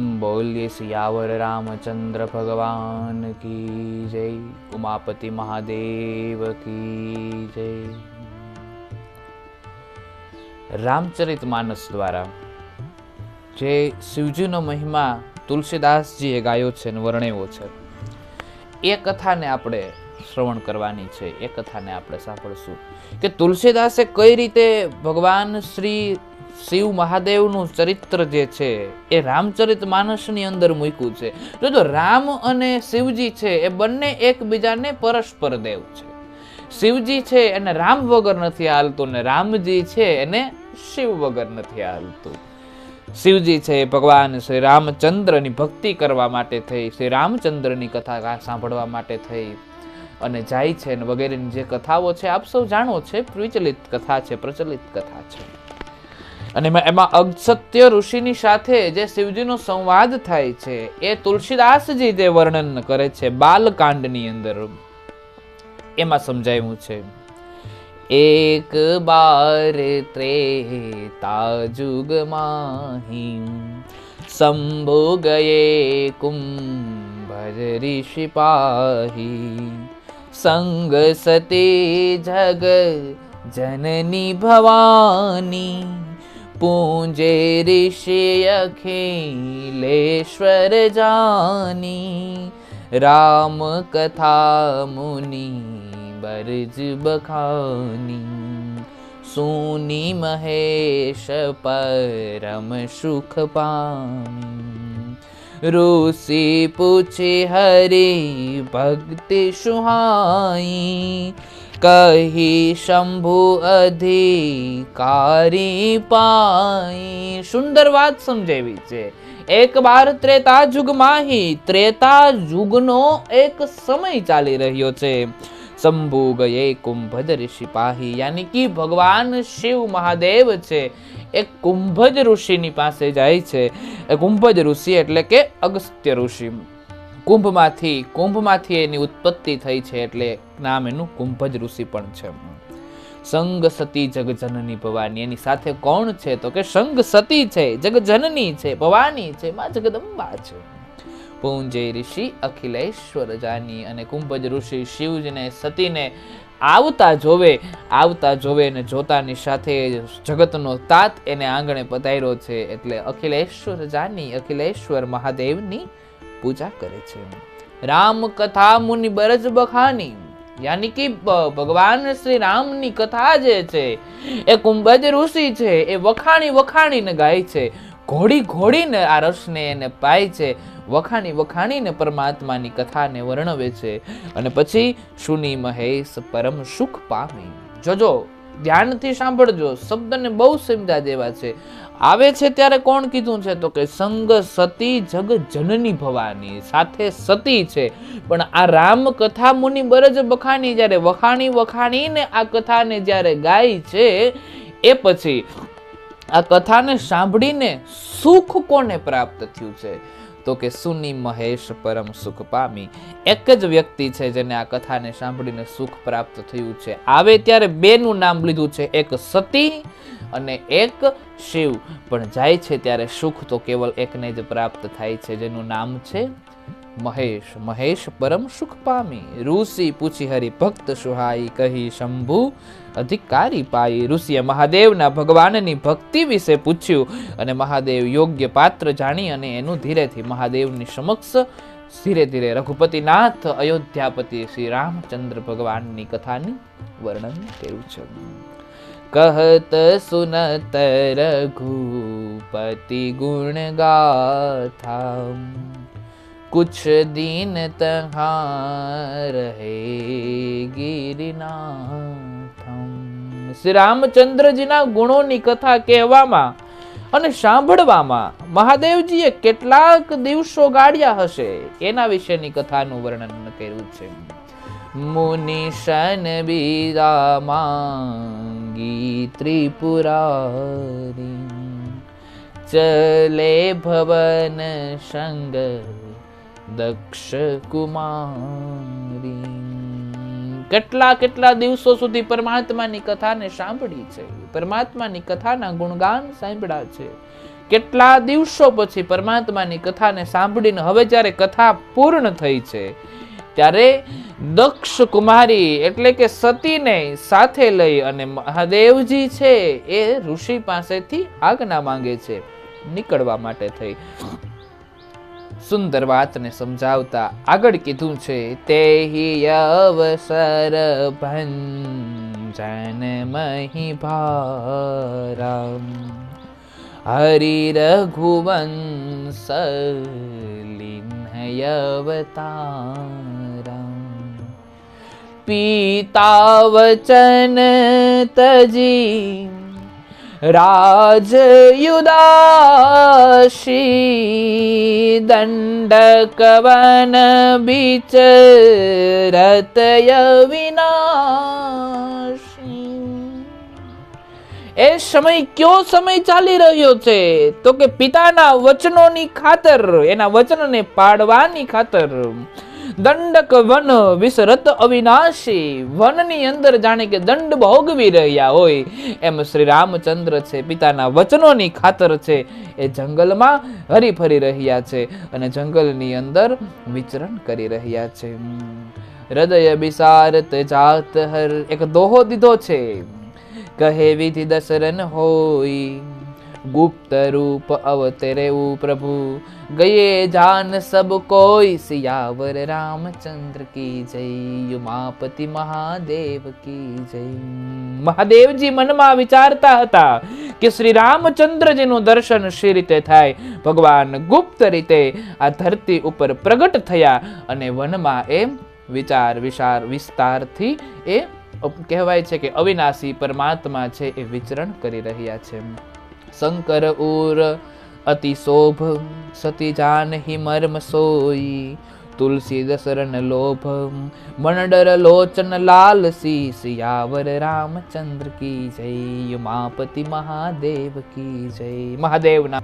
બોલીએ સિયાવર રામચંદ્ર ભગવાન કી જય ઉમાપતિ મહાદેવ કી જય રામચરિત માનસ દ્વારા જે શિવજીનો મહિમા તુલસીદાસજીએ ગાયો છે અને વર્ણવ્યો છે, એ કથાને આપણે શ્રવણ કરવાની છે, એ કથાને આપણે સાંભળશું કે તુલસીદાસે કઈ રીતે ભગવાન શ્રી શિવ મહાદેવનું ચરિત્ર જે છે, એ રામચરિત માનસની અંદર મૂક્યું છે. જો રામ અને શિવજી છે, એ બંને એકબીજાને પરસ્પર દેવ છે. શિવજી છે, એને રામ વગર નથી હાલતું ને રામજી છે, એને શિવ વગર નથી હાલતું. શિવજી છે ભગવાન શ્રી રામચંદ્રની ભક્તિ કરવા માટે થઈ, શ્રી રામચંદ્રની કથા સાંભળવા માટે થઈ અને જાય છે વગેરેની જે કથાઓ છે, આપ સૌ જાણો છે પ્રચલિત કથા છે, પ્રચલિત કથા છે. અને એમાં અગસત્ય ઋષિની સાથે જે શિવજીનો સંવાદ થાય છે, એ તુલસીદાસજી જે વર્ણન કરે છે બાલકાંડની અંદર. એમાં સમજાયું છે, એક બાર ત્રેતા જુગ માહી શંભુ ગયે કુંભર ઋષિ પાહી, સંગ સતી જગ જનની ભવાની पूजे जानी। राम कथा मुनि बरज बखानी। सुनि महेश परम सुख पा रु हरि भक्ति सुहाई। કહી શંભુ અધિકારી પાઈ સુંદર વાત સમજાવી છે એક બાર ત્રેતા યુગ માહી ત્રેતા જુગનો એક સમય ચાલી રહ્યો છે શંભુ ગયે કુંભજ ઋષિ યાની કે ભગવાન શિવ મહાદેવ છે એ કુંભજ ઋષિની પાસે જાય છે કુંભજ ઋષિ એટલે કે અગસ્ત્ય ઋષિ કુંભમાંથી કુંભમાંથી એની ઉત્પત્તિ થઈ છે એટલે નામ એનું કુંભજ ઋષિ પણ છે. સંગ સતી જગજનની ભવાની. એની સાથે કોણ છે? તો કે સંગ સતી છે, જગજનની છે, ભવાની છે, માં જગદંબા છે. પૂંજે ઋષિ, અખિલેશ્વર જાની અને કુંભજ ઋષિ શિવજીને, સતીને આવતા જોવે આવતા જોવે ને જોતાની સાથે જગતનો તાત એને આંગણે પધાર્યો છે. એટલે અખિલેશ્વર જાની, અખિલેશ્વર મહાદેવની પૂજા કરે છે. રામ કથા મુનિ બરજ બખાની, યાની કે ભગવાન શ્રી રામની કથા જે છે, એ કુંભજ ઋષિ છે, એ વખાણી વખાણીને ગાય છે. ઘોડી ઘોડીને આ રસને એને પાય છે. વખાણી વખાણીને પરમાત્માની કથાને વર્ણવે છે. અને પછી સુની મહેશ પરમ સુખ પામી. જોજો, ધ્યાનથી સાંભળજો, શબ્દને બહુ સમજા જેવા છે. આવે છે ત્યારે કોણ કીધું છે? તો કે સંગ સતી જગ જનની ભવાની, સાથે સતી છે. પણ આ રામ કથા મુનિ બરજ બખાણી જ્યારે વખાણી વખાણીને આ કથાને જ્યારે ગાય છે, એ પછી આ કથાને સાંભળીને સુખ કોને પ્રાપ્ત થયું છે? તો કે સુની મહેશ પરમ સુખ પામી. એક જ વ્યક્તિ છે જેને આ કથાને સાંભળીને સુખ પ્રાપ્ત થયું છે. આવે ત્યારે બેનું નામ લીધું છે, એક સતી અને એક શિવ. પણ જાય છે ત્યારે સુખ તો કેવલ એકને જ પ્રાપ્ત થાય છે, જેનું નામ છે મહેશ. મહેશ પરમ સુખ પામી. ઋષિ પૂછી હરિ ભક્ત સુહાઈ કહી શંભુ, અધિકારી પાઈ. ઋષિએ મહાદેવના ભગવાનની ભક્તિ વિશે પૂછ્યું અને મહાદેવ યોગ્ય પાત્ર જાણી અને એનું ધીરેથી મહાદેવની સમક્ષ ધીરે ધીરે રઘુપતિનાથ, અયોધ્યાપતિ શ્રી રામચંદ્ર ભગવાનની કથાની વર્ણન કર્યું છે. કહત સુનત રઘુપતિ ગુણ ગાથા कुछ दिन तहां रहे ગિરિનાથમ શ્રી રામચંદ્રજીના ગુણોની કથા કહેવામાં અને સાંભળવામાં મહાદેવજીએ કેટલાક દિવસો ગાળ્યા હશે એના વિશેની કથાનું વર્ણન કર્યું છે મુનિશન બીરા માંગી चले भवन संग દક્ષ કુમારી કેટલા કેટલા દિવસો સુધી પરમાત્માની કથાને સાંભળી છે? પરમાત્માની કથાના ગુણગાન સાંભળ્યા છે. કેટલા દિવસો પછી પરમાત્માની કથાને સાંભળીને હવે જ્યારે કથા પૂર્ણ થઈ છે ત્યારે દક્ષ કુમારી એટલે કે સતીને સાથે લઈ અને મહાદેવજી છે એ ઋષિ પાસેથી આજ્ઞા માંગે છે નીકળવા માટે થઈ. સુંદર વાતને સમજાવતા આગળ કીધું છે, તે અવસર ભંજન મહી ભારમ, હરિ રઘુવંશ લીનયવતારમ પિતા વચન તજી. રાજયુદાશી દંડકવન બીચ રતય વિનાશી. એ સમય કયો સમય ચાલી રહ્યો છે? તો કે પિતાના વચનોની ખાતર, એના વચનને પાડવાની ખાતર. દંડક વન વિસરત અવિનાશી. વનની અંદર જાણે કે દંડ ભોગવી રહ્યા હોય. એમ શ્રી રામચંદ્ર છે, પિતાના વચનોની ખાતર છે. એ જંગલમાં હરી ફરી રહ્યા છે અને જંગલની અંદર વિચરણ કરી રહ્યા છે. હૃદય બિસારત જાત હર એક દોહો દીધો છે. કહે વિધિ દશરન હોય. ગુપ્ત રૂપ અવતરેવું પ્રભુ. ગયે જાન સબ કોઈ સિયાવર રામચંદ્ર કી જય યુમાપતિ મહાદેવ કી જય. મહાદેવજી મનમાં વિચારતા હતા કે શ્રી રામચંદ્રજીનું દર્શન શી રીતે થાય? ભગવાન ગુપ્ત રીતે આ ધરતી ઉપર પ્રગટ થયા અને વનમાં એ વિચાર વિચાર વિસ્તારથી એ કહેવાય છે કે અવિનાશી પરમાત્મા છે એ વિચરણ કરી રહ્યા છે. શંકર ઉર અતિશોભ સતી જાનહી મર્મ સોઈ, તુલસી દશરણ લોભ, મણડર લોચન લાલ સી સિયાવર રામચંદ્ર કી જય ઉમાપતિ મહાદેવ કી જય મહાદેવના